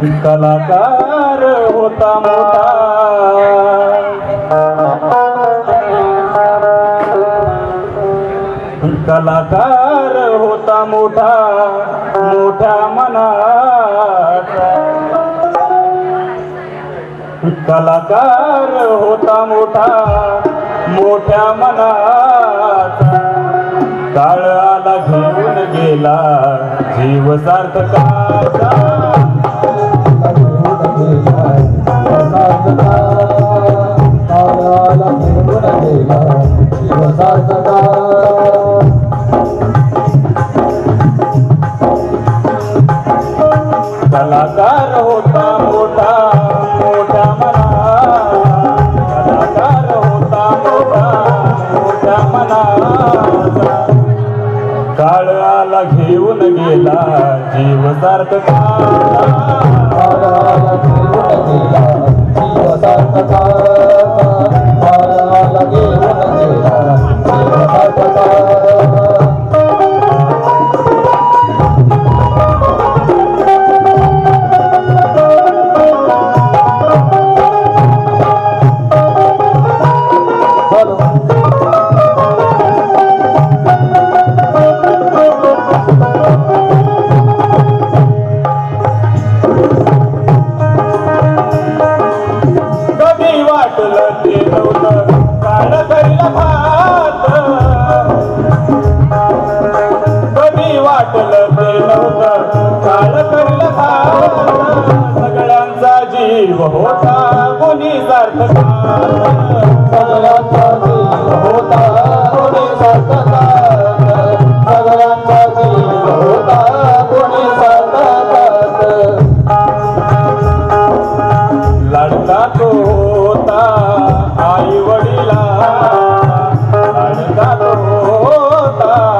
कलाकार होता मोठा. कलाकार होता मोठा मोठ्या मनात. कलाकार होता मोठा मोठ्या मनात. काळ आला घेऊन गेला जीव सार्थकाचा. जीव वाटलं ते नव्हतं काळ करील भात सगळ्यांचा जीव होता कोणी सार्थक लाडका तो होता आई वडिला लढता तो होता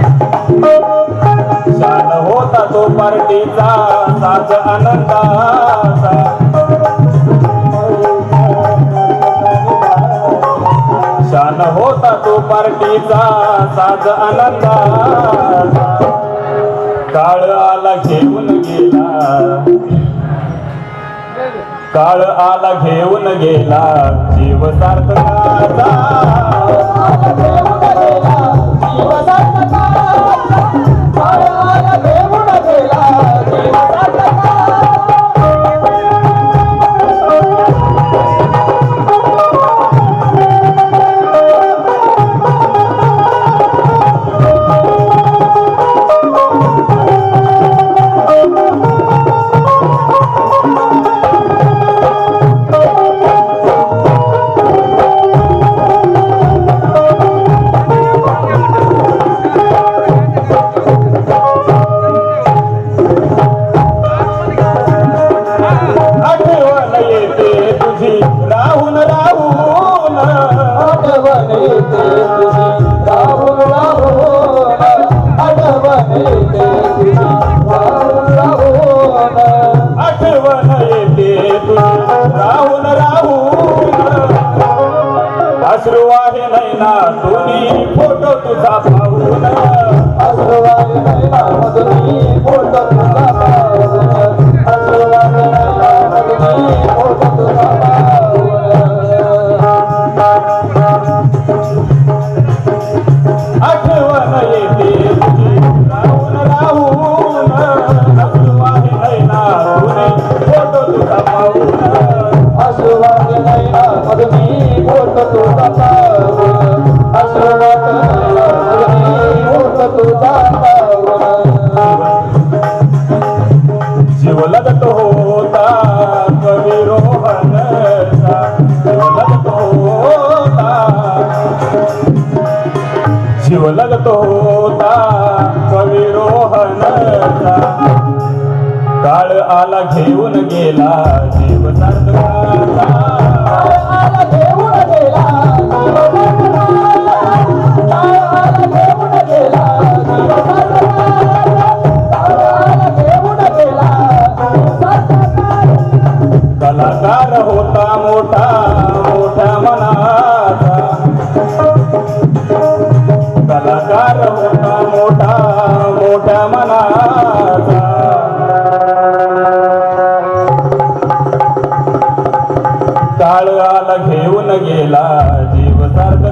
शान होता तो पार्टीचा साज आनंदाचा. शान होता तो पार्टीचा साज आनंदाचा. काळ आला घेऊन गेला. काळ आला घेऊन गेला जीव सार्थकाचा राहून राहून आठवणी राहून राहून आठवणी राहून राहून आठवण येते राहून राहून अश्रू आहे नैना तुनी फोटो तुझा पाहून. शिव लगतो होता कवी रोहनचा काळ आला घेऊन गेला जीव कलाकार होता मोठा मोठ्या मना काळ आला घेऊन गेला जीव सार्थ